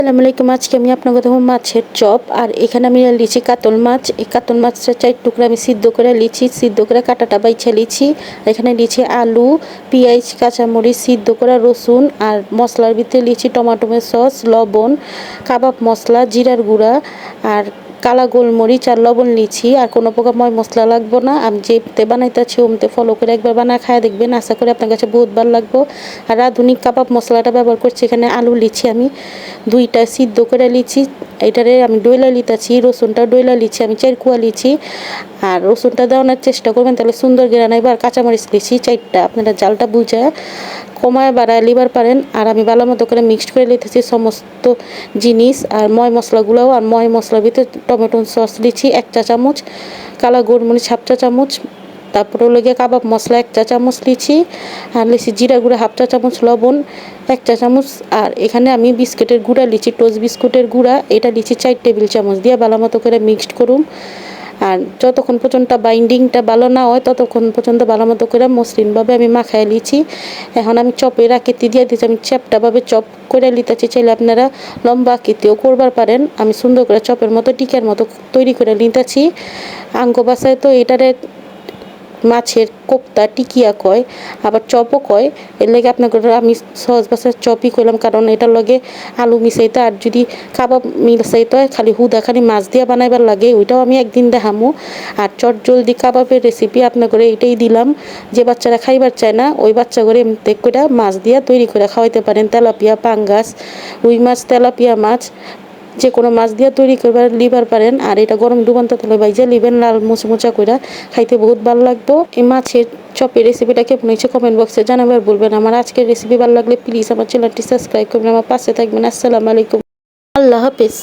আসসালামু আলাইকুম। আজকে আমি আপনাকে দেবো মাছের চপ আর এখানে আমি লিচি, কাতল মাছ। এই কাতল মাছটা চার টুকরা আমি সিদ্ধ করে লিচি, সিদ্ধ করে কাটাটা বাইছা লিচি। এখানে লিচি, আলু, পেঁয়াজ, কাঁচামরিচ সিদ্ধ করা রসুন আর মশলার ভিতরে লিচি টমাটোমের সস, লবণ, কাবাব মশলা, জিরার গুঁড়া আর কালা গোলমরিচ আর লবণ লিচি আর কোনো প্রকার ময় মশলা লাগবো না। আমি যেতে বানাইতেছি, ওমতে ফলো করে একবার বানা খায় দেখবেন। আশা করি আপনার কাছে বহুত ভালো লাগবো। আর আধুনিক কাবাব মশলাটা ব্যবহার করছি, এখানে আলু লিচি আমি দুইটা সিদ্ধ করে লিচি, এটারে আমি ডইলা লিতাছি রসুনটা ডইলা লিচি, আমি চার কুয়া আর রসুনটা দেওয়ানোর চেষ্টা করবেন, তাহলে সুন্দর গেরান আর কাঁচামরিচ লিচি, চারটা, আপনারা জালটা বুঝে কমায় বাড়ায় লিবার পারেন। আর আমি ভালো মতো করে মিক্সড করে লিতেছি সমস্ত জিনিস, আর ময় মশলাগুলোও, আর ময় মশলার ভিতরে টমেটো সস দিচ্ছি, এক চা চামচ, কালা গোলমরিচ হাফ চা চামচ, তারপরে হলো গিয়ে কাবাব মশলা এক চা চামচ লিচি আর লিচি জিরা গুঁড়া হাফ চা চামচ লবণ, এক চা চামচ, আর এখানে আমি বিস্কুটের গুঁড়া লিচি টোস্ট বিস্কুটের গুঁড়া, এটা লিচি চার টেবিল চামচ, দিয়ে ভালো মতো করে মিক্সড করুম আর যতক্ষণ পর্যন্ত বাইন্ডিংটা ভালো না হয়, ততক্ষণ পর্যন্ত ভালো মতো করে মসৃণভাবে আমি মাখাই লিছি এখন আমি চপের আকৃতি দিয়ে দিচ্ছি আমি চ্যাপটাভাবে চপ করে নিতেছি। চাইলে আপনারা লম্বা আকৃতিও করবার পারেন। আমি সুন্দর করে চপের মতো টিকার মতো তৈরি করে নিতেছি। আঙ্গ বাসায় তো এটারে মাছের কোপ্তা টিকিয়া কয়, আবার চপও কয়। এর লাগে আপনাকে আমি সহজ ভাষায় চপই করলাম কারণ এটার লগে আলু মিশাইতে আর যদি কাবাব মিশাইতে হয় খালি হুদা খালি মাছ দিয়া বানাইবার লাগে, ওইটাও আমি একদিন দেখামো। আর চট জলদি কাবাবের রেসিপি আপনার করে এটাই দিলাম, যে বাচ্চারা খাইবার চায় না, ওই বাচ্চা করে এমনি করে মাছ দিয়া তৈরি করে খাওয়াইতে পারেন। তেলাপিয়া, পাঙ্গাস, রুই মাছ, তেলাপিয়া মাছ যে কোনো মাছ দিয়ে তৈরি করবার, লিবার পারেন। আর এটা গরম ডুবান্ত তেলে বাইজে লিবেন লাল মোচমোচা করে খাইতে বহুত ভালো লাগতো এই মাছের চপের রেসিপিটা কেমন হয়েছে কমেন্ট বক্সে জানাবার বলবেন। আমার আজকের রেসিপি ভালো লাগলে প্লিজ আমার চ্যানেলটি সাবস্ক্রাইব করবেন। আমার পাশে থাকবেন। আসসালামু আলাইকুম। আল্লাহ হাফেজ।